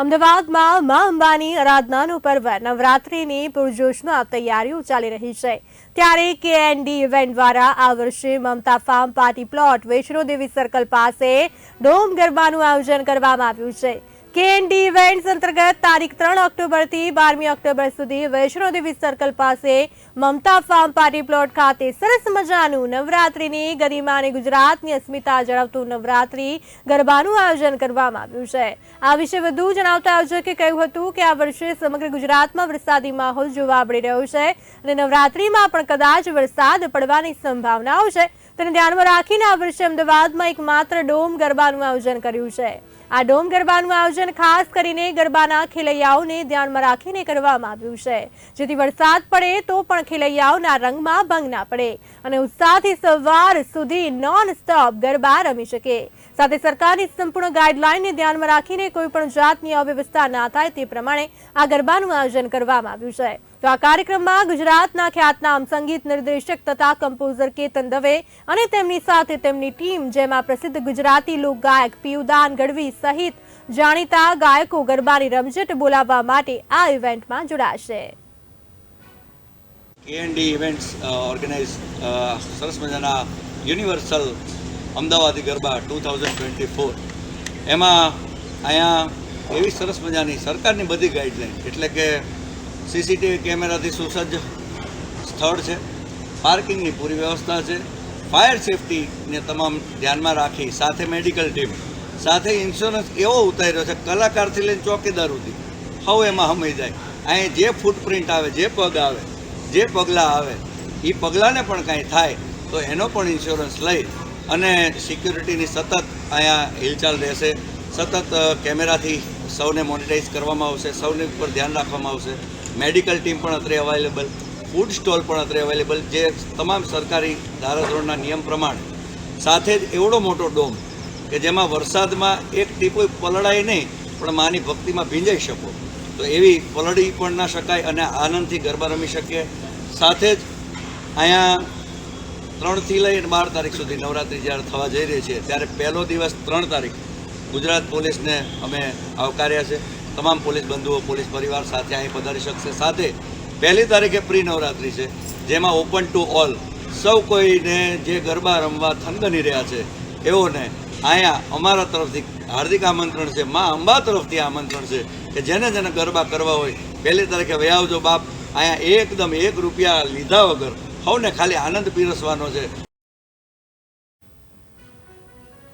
અમદાવાદમાં મા અંબાની આરાધનાનું પર્વ નવરાત્રિની પૂરજોશમાં તૈયારીઓ ચાલી રહી છે. ત્યારે કેએનડી ઇવેન્ટ દ્વારા આ વર્ષે Mamata farm party plot Vaishnodevi circle પાસે ડોમ ગરબાનું આયોજન કરવામાં આવ્યું છે. કેએનડી ઇવેન્ટ્સ અંતર્ગત તારીખ ત્રણ ઓક્ટોબરથી બારમી ઓક્ટોબર સુધી વૈષ્ણોદેવી સર્કલ પાસે મમતા ફાર્મ પાર્ટી પ્લોટ ખાતે સરસ મજાનું નવરાત્રિની ગરિમા અને ગુજરાતની અસ્મિતા જણાવતું નવરાત્રી ગરબાનું આયોજન કરવામાં આવ્યું છે. આ વિશે વધુ જણાવતા આયોજકે કહ્યું હતું કે આ વર્ષે સમગ્ર ગુજરાતમાં વરસાદી માહોલ જોવા મળી રહ્યો છે અને નવરાત્રિમાં પણ કદાચ વરસાદ પડવાની સંભાવનાઓ છે. તેને ધ્યાનમાં રાખીને આ વર્ષે અમદાવાદમાં એક માત્ર ડોમ ગરબાનું આયોજન કર્યું છે. આ ડોમ ગરબાનું આયોજન ખાસ કરીને ગરબાના ખેલૈયાઓને ધ્યાનમાં રાખીને કરવામાં આવ્યું છે. જેથી વરસાદ પડે તો પણ ખેલૈયાઓના રંગમાં ભંગ ના પડે. અને ઉત્સાહથી સવાર સુધી નોન સ્ટોપ ગરબા રમી શકે. સાથે સરકારની સંપૂર્ણ ગાઈડલાઈનને ધ્યાનમાં રાખીને કોઈ પણ જાતની અવ્યવસ્થા ના થાય તે પ્રમાણે આ ગરબાનું આયોજન કરવામાં આવ્યું છે. તો આ કાર્યક્રમમાં ગુજરાતના ખ્યાતનામ સંગીત નિર્દેશક તથા કમ્પોઝર કેતન દવે અને તેમની સાથે તેમની ટીમ, જેમાં પ્રસિદ્ધ ગુજરાતી લોકગાયક પિયુદાન ગઢવી સહિત જાણીતા ગાયકો ગરબાની રમઝટ બોલાવવા માટે આ ઇવેન્ટમાં જોડાશે. કેએનડી ઇવેન્ટ્સ ઓર્ગેનાઇઝ સરસ મજાના universal Amdavadi Garba two thousand twenty four એમાં અહીંયા એવી સરસ મજાની સરકારની બધી ગાઈડલાઈન એટલે કે સીસીટીવી કેમેરાથી સુસજ્જ સ્થળ છે પાર્કિંગની પૂરી વ્યવસ્થા છે ફાયર સેફટીને તમામ ધ્યાનમાં રાખી સાથે મેડિકલ ટીમ સાથે ઇન્સ્યોરન્સ એવો ઉતાર્યો છે, કલાકારથી લઈને ચોકીદાર સુધી. હવે એમાં સમય જાય. અહીં જે ફૂટપ્રિન્ટ આવે, જે પગ આવે જે પગલાં આવે એ પગલાંને પણ કાંઈ થાય, તો એનો પણ ઇન્સ્યોરન્સ લઈ અને સિક્યુરિટીની સતત અહીંયા હિલચાલ રહેશે. સતત કેમેરાથી સૌને મોનિટાઈઝ કરવામાં આવશે, સૌને ઉપર ધ્યાન રાખવામાં આવશે. મેડિકલ ટીમ પણ અત્રે અવેલેબલ ફૂડ સ્ટોલ પણ અત્રે અવેલેબલ જે તમામ સરકારી ધારાધોરણના નિયમ પ્રમાણે. સાથે જ એવડો મોટો ડોમ, કે જેમાં વરસાદમાં એક ટીપો પલળાય નહીં, પણ માની ભક્તિમાં ભીંજાઈ શકો. તો એવી પલળી પણ ના શકાય અને આનંદથી ગરબા રમી શકીએ. સાથે જ અહીંયા ત્રણથી લઈને બાર તારીખ સુધી નવરાત્રિ જ્યારે થવા જઈ રહી છે, ત્યારે પહેલો દિવસ ત્રણ તારીખ ગુજરાત પોલીસને અમે આવકાર્યા છે. તમામ પોલીસ બંધુઓ, પોલીસ પરિવાર સાથે અહીં પધારી શકશે. સાથે પહેલી તારીખે પ્રી નવરાત્રિ છે, જેમાં ઓપન ટુ ઓલ સૌ કોઈને જે ગરબા રમવા થનગની રહ્યા છે, એઓને અહીંયા અમારા તરફથી હાર્દિક આમંત્રણ છે, મા અંબા તરફથી આમંત્રણ છે કે જેને જેને ગરબા કરવા હોય, પહેલી તારીખે વયાવજો બાપ. અહીંયા એકદમ એક રૂપિયા લીધા વગર સૌને ખાલી આનંદ પીરસવાનો છે.